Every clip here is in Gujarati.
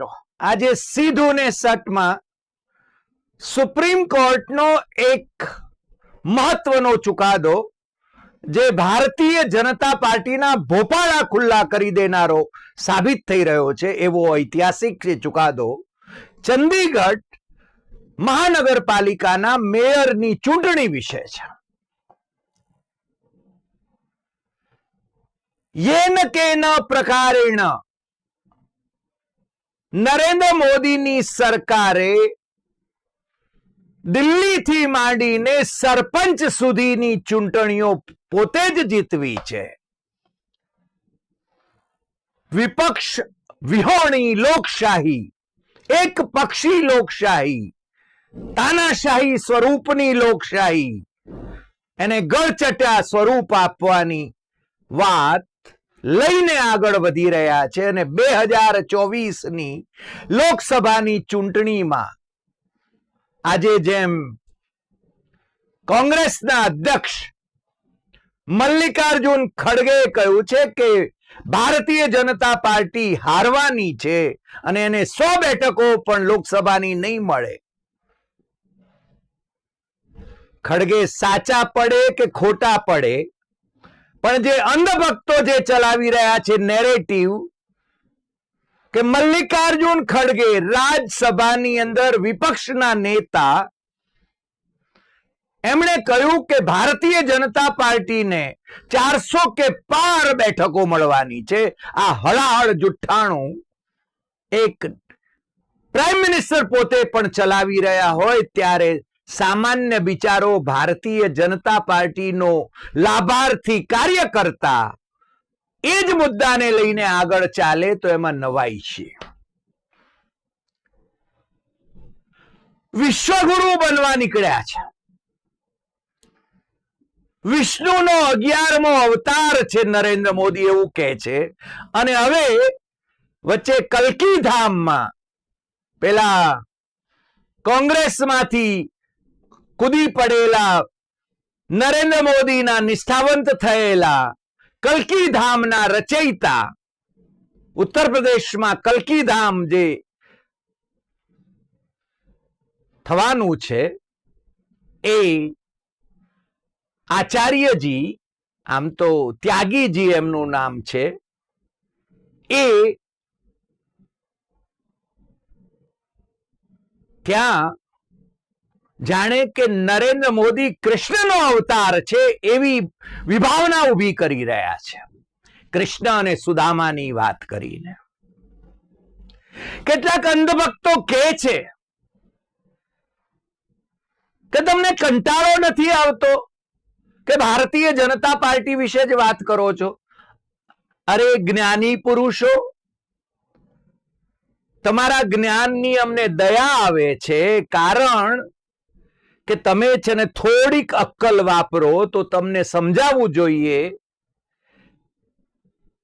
મિત્રો, આજે સીધું ને સટમાં સુપ્રીમ કોર્ટનો એક મહત્વનો ચુકાદો જે ભારતીય જનતા પાર્ટીના ભોપાળા ખુલ્લા કરી દેનારો સાબિત થઈ રહ્યો છે, એવો ઐતિહાસિક ચુકાદો ચંદીગઢ મહાનગરપાલિકાના મેયરની ચૂંટણી વિશે છે. યેન કેન પ્રકારેણ નરેન્દ્ર મોદીની સરકારે દિલ્હીથી માંડીને સરપંચ સુધીની ચૂંટણીઓ પોતે જ જીતવી છે. વિપક્ષ વિહોણી લોકશાહી, એક પક્ષી લોકશાહી, તાનાશાહી સ્વરૂપની લોકશાહી, એને ગળચટ્યા સ્વરૂપ આપવાની વાત લઈને આગળ વધી રહ્યા છે અને બે હજાર ચોવીસની લોકસભાની ચૂંટણીમાં આજે જેમ કોંગ્રેસના અધ્યક્ષ મલ્લિકાર્જુન ખડગે કહ્યું છે કે ભારતીય જનતા પાર્ટી હારવાની છે અને એને સો બેઠકો પણ લોકસભાની નહીં મળે. ખડગે સાચા પડે કે ખોટા પડે? પણ જે અંધભક્તો જે ચલાવી રહ્યા છે નેરેટિવ કે મલ્લિકાર્જુન ખડગે રાજ્યસભાની અંદર વિપક્ષના નેતા, એમણે કહ્યું કે ભારતીય જનતા પાર્ટીને ચારસો કે પાર બેઠકો મળવાની છે. આ હળાહળ જુઠ્ઠાણું એક પ્રાઇમ મિનિસ્ટર પોતે પણ ચલાવી રહ્યા હોય ત્યારે સામાન્ય બિચારો ભારતીય જનતા પાર્ટીનો લાભાર્થી કાર્યકર્તા. એ જ મુદ્દાને લઈને આગળ ચાલે તો એમાં નવાઈ છે. વિશ્વગુરુ બનવા નીકળ્યા છે. વિષ્ણુનો અગિયારમો અવતાર છે નરેન્દ્ર મોદી એવું કહે છે. અને હવે વચ્ચે કલકી ધામમાં પેલા કોંગ્રેસમાંથી કૂદી પડેલા, નરેન્દ્ર મોદીના નિષ્ઠાવંત થયેલા, કલકીધામના રચયિતા, ઉત્તર પ્રદેશમાં કલકીધામ જે થવાનું છે, એ આચાર્યજી, આમ તો ત્યાગીજી એમનું નામ છે, એ ત્યાં જાણે કે નરેન્દ્ર મોદી કૃષ્ણનો અવતાર છે એવી વિભાવના ઊભી કરી રહ્યા છે. કૃષ્ણ અને સુદામાની વાત કરીને. કેટલાક અંધભક્તો કે છે કે તમને કંટાળો નથી આવતો કે ભારતીય જનતા પાર્ટી વિશે જ વાત કરો છો? અરે જ્ઞાની પુરુષો, તમારા જ્ઞાનની અમને દયા આવે છે કારણ કે તમે છે ને થોડીક અક્કલ વાપરો તો તમને સમજાવવું જોઈએ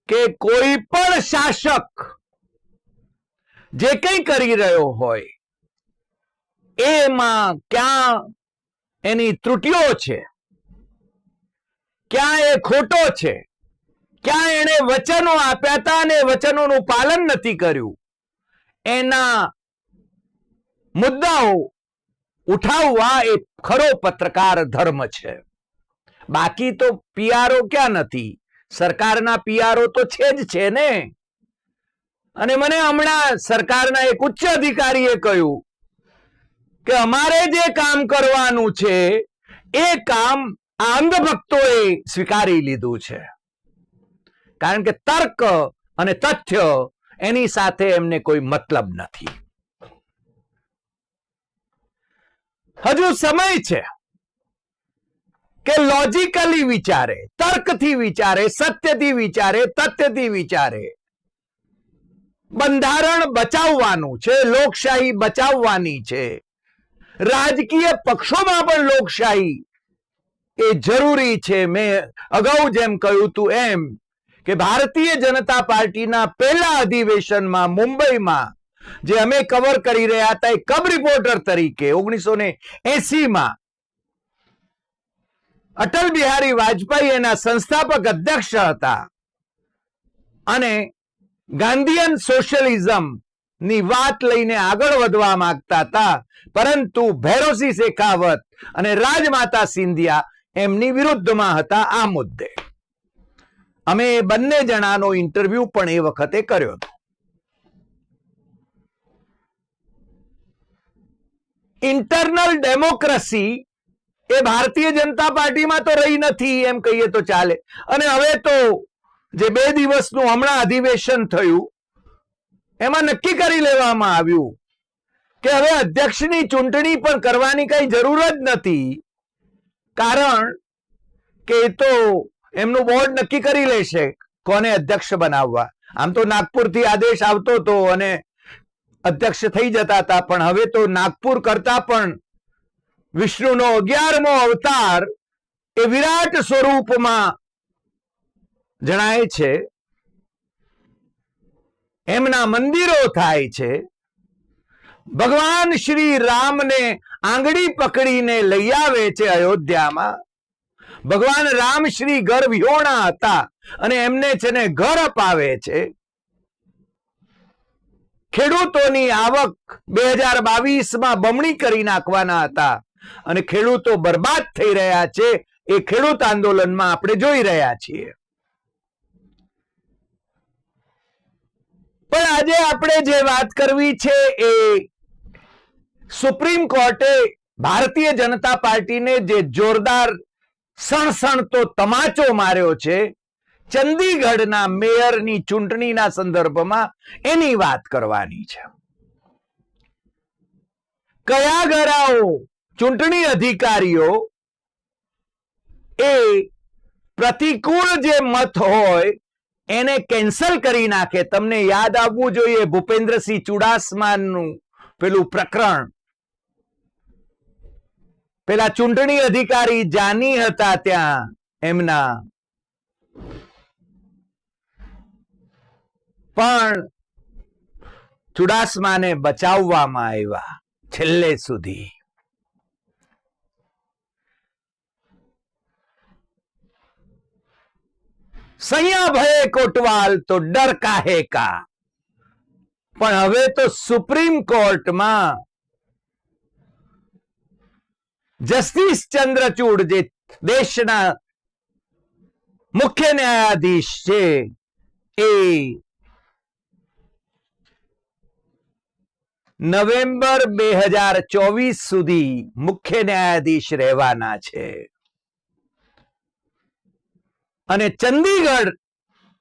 કે કોઈ પણ શાસક જે કંઈ કરી રહ્યો હોય, એમાં ક્યાં એની ત્રુટીઓ છે, ક્યાં એ ખોટો છે, ક્યાં એને વચનો આપ્યા હતા અને વચનોનું પાલન નથી કર્યું, એના મુદ્દાઓ ઉઠાવવા એ ખરો પત્રકાર ધર્મ છે. બાકી તો પીઆરઓ ક્યાં નથી? સરકારના પીઆરઓ તો છે જ છે ને. અને મને હમણાં સરકારના એક ઉચ્ચ અધિકારીએ કહ્યું કે અમારે જે કામ કરવાનું છે, એ કામ આ અંધભક્તોએ સ્વીકારી લીધું છે. કારણ કે તર્ક અને તથ્ય એની સાથે એમને કોઈ મતલબ નથી. હજુ સમય છે કે લોજિકલી વિચારે, તર્કથી વિચારે, સત્યથી વિચારે, તથ્યથી વિચારે. બંધારણ બચાવવાનું છે, લોકશાહી બચાવવાની છે. રાજકીય પક્ષોમાં પણ લોકશાહી એ જરૂરી છે. મેં અગાઉ જેમ કહ્યું હતું એમ કે ભારતીય જનતા પાર્ટીના પહેલા અધિવેશનમાં મુંબઈમાં જે અમે કવર કરી રહ્યા હતા એ કબ રિપોર્ટર તરીકે ઓગણીસો ને એસીમાં. અટલ બિહારી વાજપેયી એના સંસ્થાપક અધ્યક્ષ હતા. અને ગાંધીયન સોશિયલિઝમની વાત લઈને આગળ વધવા માંગતા હતા. પરંતુ ભૈરોસી શેખાવત અને રાજમાતા સિંધિયા એમની વિરુદ્ધમાં હતા આ મુદ્દે. અમે બંને જણાનો ઇન્ટરવ્યુ પણ એ વખતે કર્યો હતો. ઇન્ટરનલ ડેમોક્રેસી એ ભારતીય જનતા પાર્ટીમાં તો રહી નથી, એમ કહીએ તો ચાલે. અને હવે તો જે બે દિવસનું હમણાં અધિવેશન થયું, એમાં નક્કી કરી લેવામાં આવ્યું કે હવે અધ્યક્ષની ચૂંટણી પણ કરવાની કઈ જરૂર જ નથી, કારણ કે એ તો એમનું બોર્ડ નક્કી કરી લેશે કોને અધ્યક્ષ બનાવવા. આમ તો નાગપુરથી આદેશ આવતો હતો અને અધ્યક્ષ થઈ જતા હતા, પણ હવે તો નાગપુર કરતા પણ વિષ્ણુનો અગિયારમો અવતાર એ વિરાટ સ્વરૂપમાં જણાય છે. એમના મંદિરો થાય છે. ભગવાન શ્રી રામને આંગળી પકડીને લઈ આવે છે અયોધ્યામાં. ભગવાન રામ શ્રી વિહોણા હતા અને એમને છે ને ઘર અપાવે છે. ખેડૂતોની આવક બે હજાર બાવીસમાં બમણી કરી નાખવાના હતા. અને ખેડૂતો બરબાદ થઈ રહ્યા છે એ ખેડૂત આંદોલનમાં આપણે જોઈ રહ્યા છીએ. પણ આજે આપણે જે વાત કરવી છે એ સુપ્રીમ કોર્ટે ભારતીય જનતા પાર્ટીને જે જોરદાર સણસણતો તમાચો માર્યો છે ચંદીગઢના મેયરની ચૂંટણીના સંદર્ભમાં એની વાત કરવાની છે. કયા ગરાઓ ચૂંટણી અધિકારીઓ એ પ્રતિકૂળ જે મત હોય એને કેન્સલ કરી નાખે? તમને યાદ આવવું જોઈએ ભૂપેન્દ્રસિંહ ચુડાસમાનું પેલું પ્રકરણ. પેલા ચૂંટણી અધિકારી જાની હતા ત્યાં એમના પણ ચુડાસમાને બચાવવામાં આવ્યા છેલ્લે સુધી. સૈયા ભયે કોટવાલ તો ડર કાહે કા? પણ હવે તો સુપ્રીમ કોર્ટમાં જસ્ટિસ ચંદ્રચૂડ જે દેશના મુખ્ય ન્યાયાધીશ છે, એ નવેમ્બર બે હજાર ચોવીસ સુધી મુખ્ય ન્યાયાધીશ રહેવાના છે. અને ચંદીગઢ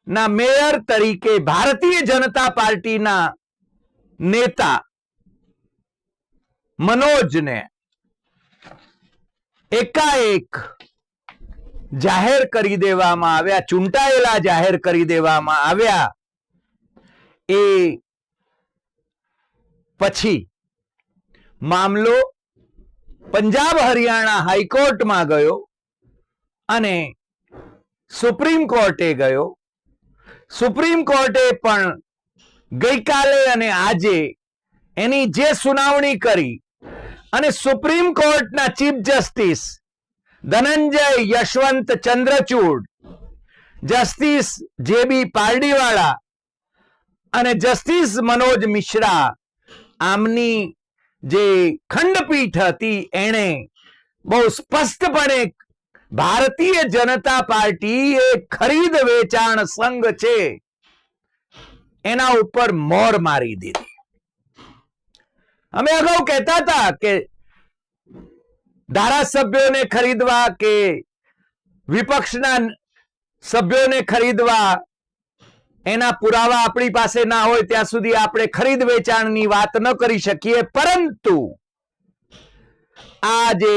ના મેયર તરીકે ભારતીય જનતા પાર્ટીના નેતા મનોજને એકાએક જાહેર કરી દેવામાં આવ્યા, ચૂંટાયેલા જાહેર કરી દેવામાં આવ્યા એ પછી મામલો પંજાબ હરિયાણા હાઈકોર્ટમાં ગયો અને સુપ્રીમ કોર્ટે ગયો. સુપ્રીમ કોર્ટે પણ ગઈકાલે અને આજે એની જે સુનાવણી કરી અને સુપ્રીમ કોર્ટના chief justice Dhananjay Yashwant Chandrachud, justice J B Pardiwala અને જસ્ટિસ મનોજ મિશ્રા આમની જે ખંડપીઠ હતી, એણે બહુ સ્પષ્ટપણે ભારતીય જનતા પાર્ટી એ ખરીદ વેચાણ સંઘ છે, એના ઉપર મોર મારી દીધી. અમે અગાઉ કહેતા હતા કે ધારાસભ્યોને ખરીદવા કે વિપક્ષના સભ્યોને ખરીદવા એના પુરાવા આપણી પાસે ના હોય ત્યાં સુધી આપણે ખરીદ વેચાણની વાત ન કરી શકીએ. પરંતુ આ જે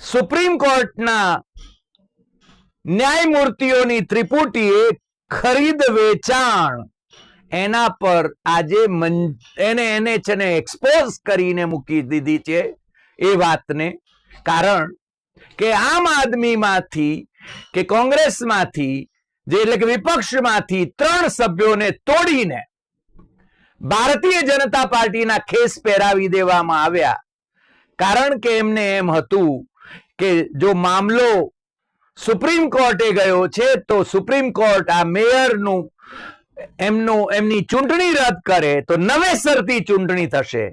સુપ્રીમ કોર્ટના ન્યાયમૂર્તિઓની ત્રિપુટીએ ખરીદ વેચાણ એના પર આજે એને એને છે ને એક્સપોઝ કરીને મૂકી દીધી છે એ વાતને. કારણ કે આમ આદમીમાંથી કે કોંગ્રેસમાંથી જે એટલે કે વિપક્ષમાંથી ત્રણ સભ્યોને તોડીને ભારતીય જનતા પાર્ટીના ખેસ પહેરાવી દેવામાં આવ્યા. કારણ કે એમને એમ હતું કે જો મામલો સુપ્રીમ કોર્ટે ગયો છે, તો સુપ્રીમ કોર્ટ આ મેયરનું એમનું, એમની ચૂંટણી રદ કરે તો નવેસરથી ચૂંટણી થશે.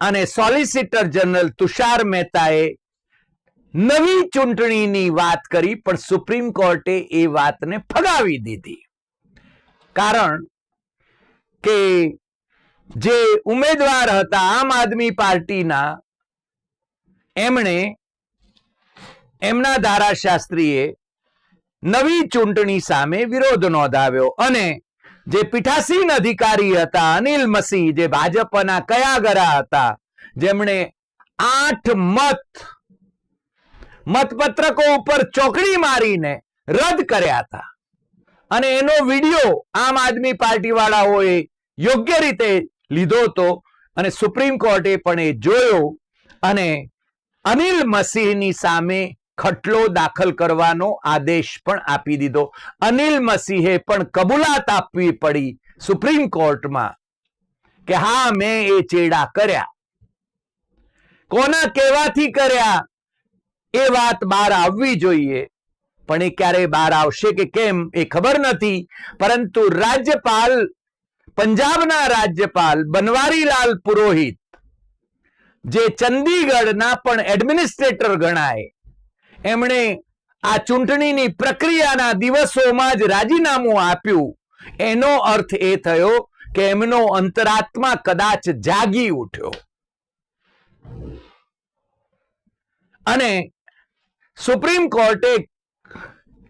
અને સોલિસિટર જનરલ તુષાર મહેતાએ નવી ચૂંટણીની વાત કરી, પણ સુપ્રીમ કોર્ટે એ વાતને ફગાવી દીધી. કારણ કે જે ઉમેદવાર હતા આમ આદમી પાર્ટીના, એમણે એમના ધારાશાસ્ત્રીએ નવી ચૂંટણી સામે વિરોધ નોંધાવ્યો અને જે પીઠાસીન અધિકારી હતા, અનિલ મસી, જે ભાજપના કયાગરા હતા, જેમણે આઠ મત મતપત્રકો ઉપર ચોકડી મારીને રદ કર્યા હતા. અને એનો વીડિયો આમ આદમી પાર્ટી વાળાઓએ યોગ્ય રીતે લીધો હતો અને સુપ્રીમ કોર્ટે પણ એ જોયો અને અનિલ મસીહની સામે ખટલો દાખલ કરવાનો આદેશ પણ આપી દીધો. અનિલ મસીહે પણ કબૂલાત આપવી પડી સુપ્રીમ કોર્ટમાં કે હા, મેં એ ચેડા કર્યા. કોના કહેવાથી કર્યા? એ વાત બહાર આવવી જોઈએ. પણ એ ક્યારે બહાર આવશે કે કેમ એ ખબર નથી. પરંતુ રાજ્યપાલ, પંજાબના રાજ્યપાલ બનવારીલાલ પુરોહિત, જે ચંદીગઢના પણ એડમિનિસ્ટ્રેટર ગણાય, એમણે આ ચૂંટણીની પ્રક્રિયાના દિવસોમાં જ રાજીનામું આપ્યું. એનો અર્થ એ થયો કે એમનો અંતરાત્મા કદાચ જાગી ઉઠ્યો. અને સુપ્રીમ કોર્ટે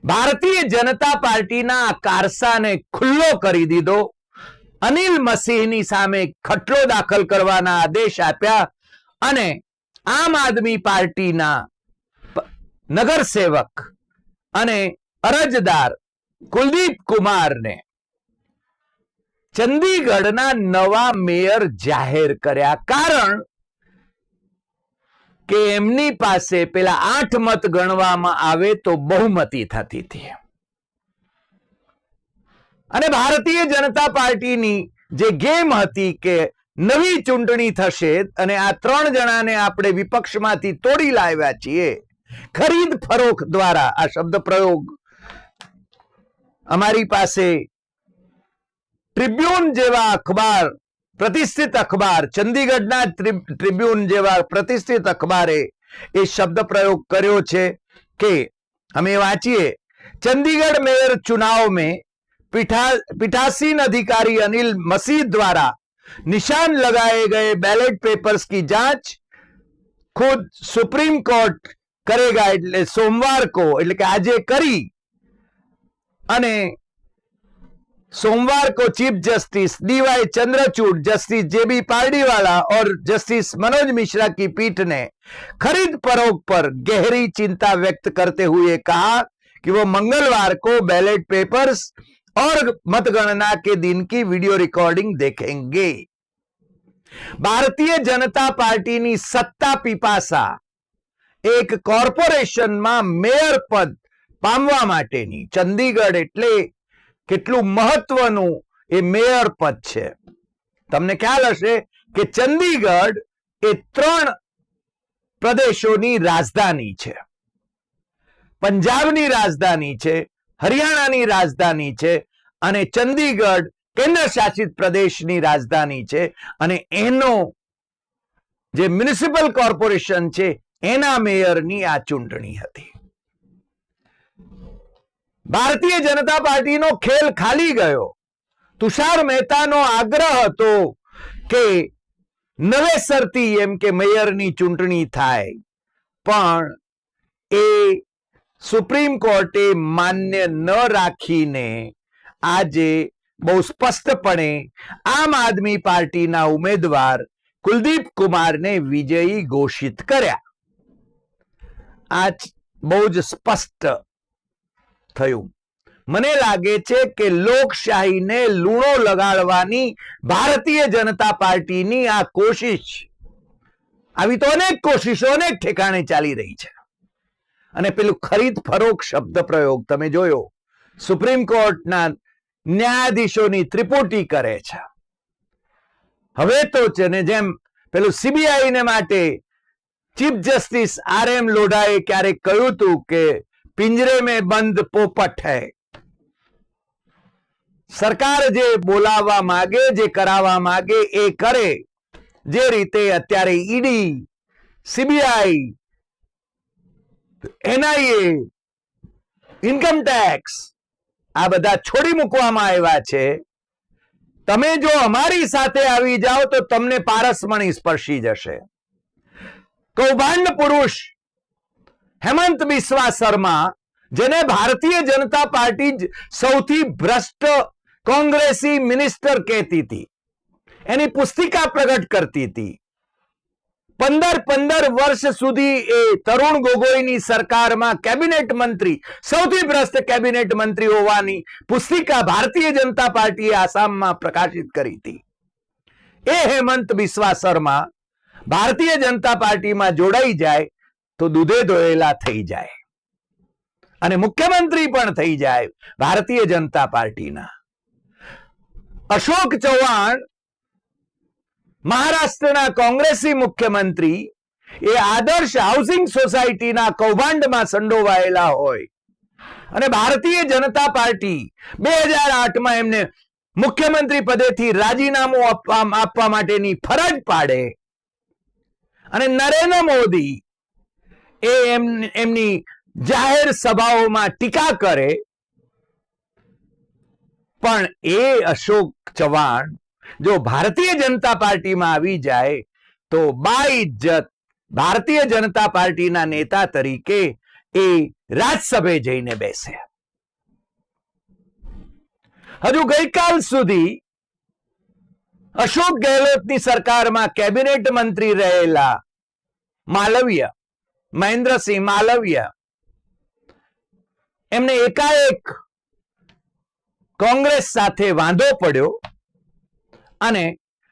ભારતીય જનતા પાર્ટીના કારસાને ખુલ્લો કરી દીધો. અનિલ મસીહની સામે ખટલો દાખલ કરવાના આદેશ આપ્યા અને આમ આદમી પાર્ટીના નગરસેવક અને અરજદાર કુલદીપ કુમારને ચંદીગઢના નવા મેયર જાહેર કર્યા. કારણ કે એમની પાસે પેલા આઠ મત ગણવામાં આવે તો બહુમતી થતી હતી. અને ભારતીય જનતા પાર્ટીની જે ગેમ હતી કે નવી ચૂંટણી થશે અને આ ત્રણ જણાને આપણે વિપક્ષમાંથી તોડી લાવ્યા છીએ, ખરીદ ફરોખ દ્વારા આ શબ્દ પ્રયોગ અમારી પાસે ટ્રિબ્યુન જેવા અખબાર પ્રતિષ્ઠિત અખબાર ચંદીગઢના ટ્રિબ- ટ્રિબ્યુન જેવા પ્રતિષ્ઠિત અખબારે એ શબ્દ પ્રયોગ કર્યો છે કે અમે વાંચીએ चंडीगढ़ मेयर चुनाव में पीठा पीठासीन अधिकारी अनिल मसीह द्वारा निशान लगाए गए बैलेट पेपर्स की जांच खुद सुप्रीम कोर्ट करेगा એટલે સોમવાર को એટલે કે આજે કરી અને सोमवार को chief justice DY Chandrachud justice JB Pardiwala और जस्टिस मनोज मिश्रा की पीठ ने खरीद फरोख पर गहरी चिंता व्यक्त करते हुए कहा कि वो मंगलवार को बैलेट पेपर्स और मतगणना के दिन की वीडियो रिकॉर्डिंग देखेंगे ભારતીય જનતા પાર્ટીની સત્તા પીપાસા એક કોર્પોરેશનમાં મેયર પદ પામવા માટેની ચંદીગઢ એટલે કેટલું મહત્વનું એ મેયર પદ છે. તમને ખ્યાલ હશે કે ચંદીગઢ એ ત્રણ પ્રદેશોની રાજધાની છે. પંજાબની રાજધાની છે, હરિયાણાની રાજધાની છે અને ચંદીગઢ કેન્દ્ર શાસિત પ્રદેશની રાજધાની છે અને એનો જે મ્યુનિસિપલ કોર્પોરેશન છે એના મેયરની આ ચૂંટણી હતી. ભારતીય જનતા પાર્ટીનો ખેલ ખાલી ગયો. તુષાર મહેતાનો આગ્રહ હતો કે નવેસરથી એમ કે મેયરની ચૂંટણી થાય. પણ એ સુપ્રીમ કોર્ટે માન્ય ન રાખીને આજે બહુ સ્પષ્ટપણે આમ આદમી પાર્ટીના ઉમેદવાર કુલદીપ કુમારને વિજયી ઘોષિત કર્યા. આ બહુ જ સ્પષ્ટ થયું. મને લાગે છે કે લોકશાહીને લૂણો લગાડવાની ભારતીય જનતા પાર્ટીની આ કોશિશ, આવી તો અનેક કોશિશો, અનેક ઠેકાણે ચાલી રહી છે. અને પેલું ખરીદ ફરોખ શબ્દ પ્રયોગ તમે જોયો, સુપ્રીમ કોર્ટના ન્યાયાધીશોની ત્રિપુટી કરે છે. હવે તો છે ને જેમ પેલું સીબીઆઈ ને માટે ચીફ જસ્ટિસ આર એમ લોઢાએ ક્યારેક કહ્યું હતું કે પિંજરે में બંધ પોપટ है। સરકાર જે બોલાવવા માંગે જે કરાવવા માંગે એ કરે જે રીતે અત્યારે ED CBI NIA income tax આ બધા છોડી મૂકવામાં આવ્યા છે તમે જો અમારી સાથે આવી જાઓ તો તમને પારસમણી સ્પર્શી જશે કૌભાંડ પુરુષ હેમંત બિસ્વા શર્મા, જેને ભારતીય જનતા પાર્ટી સૌથી ભ્રષ્ટ કોંગ્રેસી મિનિસ્ટર કહેતી હતી. એની પુસ્તિકા પ્રગટ કરતી હતી. પંદર પંદર વર્ષ સુધી એ તરુણ ગોગોઈની સરકારમાં કેબિનેટ મંત્રી, સૌથી ભ્રષ્ટ કેબિનેટ મંત્રી હોવાની પુસ્તિકા ભારતીય જનતા પાર્ટીએ આસામમાં પ્રકાશિત કરી હતી. એ હેમંત બિસ્વા શર્મા ભારતીય જનતા પાર્ટીમાં જોડાઈ જાય તો દૂધે ધોયેલા થઈ જાય. અને મુખ્યમંત્રી પણ થઈ જાય ભારતીય જનતા પાર્ટીના. અશોક ચૌહાણ મહારાષ્ટ્રના કોંગ્રેસી મુખ્યમંત્રી, એ આદર્શ હાઉસિંગ સોસાયટીના કૌભાંડમાં સંડોવાયેલા હોય. અને ભારતીય જનતા પાર્ટી બે હજાર આઠમાં એમને મુખ્યમંત્રી પદેથી રાજીનામું આપવા માટેની ફરજ પાડે. અને નરેન્દ્ર મોદી એ એમ- એમની જાહેર સભાઓમાં ટીકા કરે. પણ એ અશોક ચવાણ જો ભારતીય જનતા પાર્ટીમાં આવી જાય, તો બાઇજ્જત ભારતીય જનતા પાર્ટીના નેતા તરીકે એ રાજસભે જઈને બેસે. હજુ ગઈકાલ સુધી અશોક ગેહલોતની સરકારમાં કેબિનેટ મંત્રી રહેલા માલવ્ય મહેન્દ્રસિંહ માલવિયા. એમને એકાએક કોંગ્રેસ સાથે વાંધો પડ્યો અને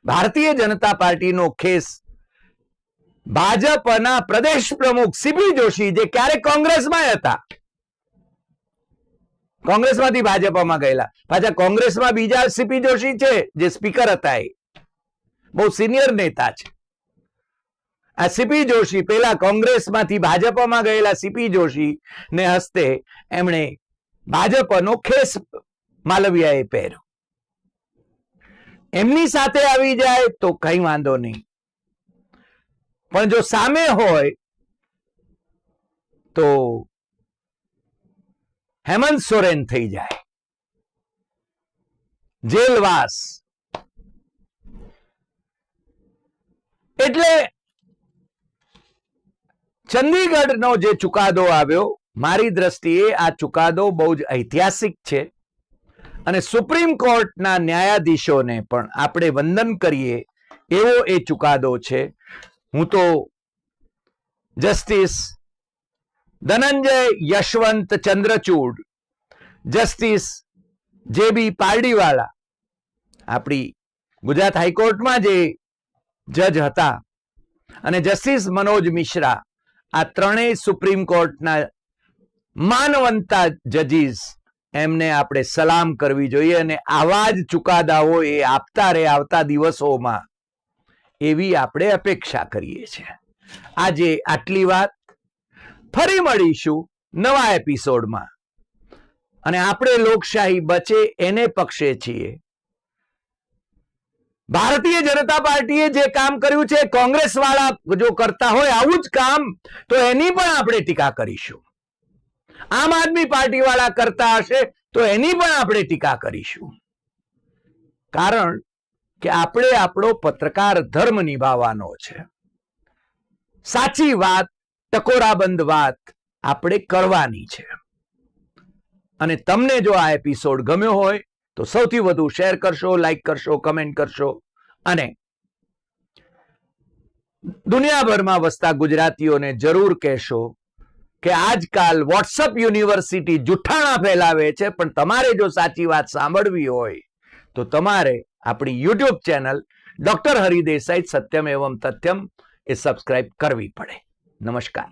ભારતીય જનતા પાર્ટીનો ખેસ ભાજપના પ્રદેશ પ્રમુખ સીપી જોશી જે ક્યારેક કોંગ્રેસમાં હતા, કોંગ્રેસમાંથી ભાજપમાં ગયેલા. પાછા કોંગ્રેસમાં બીજા સીપી જોશી છે, જે સ્પીકર હતા એ. બહુ સિનિયર નેતા છે. આ સીપી જોશી પેલા કોંગ્રેસમાંથી ભાજપમાં ગયેલા સીપી જોશી ને હસ્તે એમણે ભાજપનો ખેસ માલવિયાએ પહેર્યો. એમની સાથે આવી જાય તો કઈ વાંધો નહીં. પણ જો સામે હોય તો હેમંત સોરેન થઈ જાય. જેલવાસ. એટલે ચંદીગઢનો જે ચુકાદો આવ્યો, મારી દ્રષ્ટિએ આ ચુકાદો બહુ જ ઐતિહાસિક છે. અને સુપ્રીમ કોર્ટના ન્યાયાધીશોને પણ આપણે વંદન કરીએ એવો એ ચુકાદો છે. હું તો justice Dhananjay Yashwant Chandrachud, justice J B Pardiwala, આપણી ગુજરાત હાઈકોર્ટમાં જે જજ હતા, અને જસ્ટિસ મનોજ મિશ્રા આ ત્રણેય સુપ્રીમ કોર્ટના માનવંતા જજીસ, એમને આપણે સલામ કરવી જોઈએ અને આવા જ ચુકાદાઓ એ આપતા રહે આવતા દિવસોમાં એવી આપણે અપેક્ષા કરીએ છીએ. આજે આટલી વાત. ફરી મળીશું નવા એપિસોડમાં. અને આપણે લોકશાહી બચે એને પક્ષે છીએ. ભારતીય જનતા પાર્ટીએ જે કામ કર્યું છે કોંગ્રેસ વાળા જો કરતા હોય આવું જ કામ, તો એની પણ આપણે ટીકા કરીશું. આમ આદમી પાર્ટી વાળા કરતા હશે, તો એની પણ આપણે ટીકા કરીશું. કારણ કે આપણે આપણો પત્રકાર ધર્મ નિભાવવાનો છે. સાચી વાત, ટકોરાબંધ વાત આપણે કરવાની છે. અને તમને જો આ એપિસોડ ગમ્યો હોય તો સૌથી વધુ શેર કરશો લાઈક કરશો કમેન્ટ કરશો. અને દુનિયાભરમાં વસતા ગુજરાતીઓને જરૂર કહેશો કે આજકાલ વોટ્સઅપ યુનિવર્સિટી જુઠ્ઠાણા ફેલાવે છે, પણ તમારે જો સાચી વાત સાંભળવી હોય, તો તમારે આપણી YouTube channel doctor Hari Desai Satyam Evam Tathyam એ સબસ્ક્રાઇબ કરવી પડે. નમસ્કાર.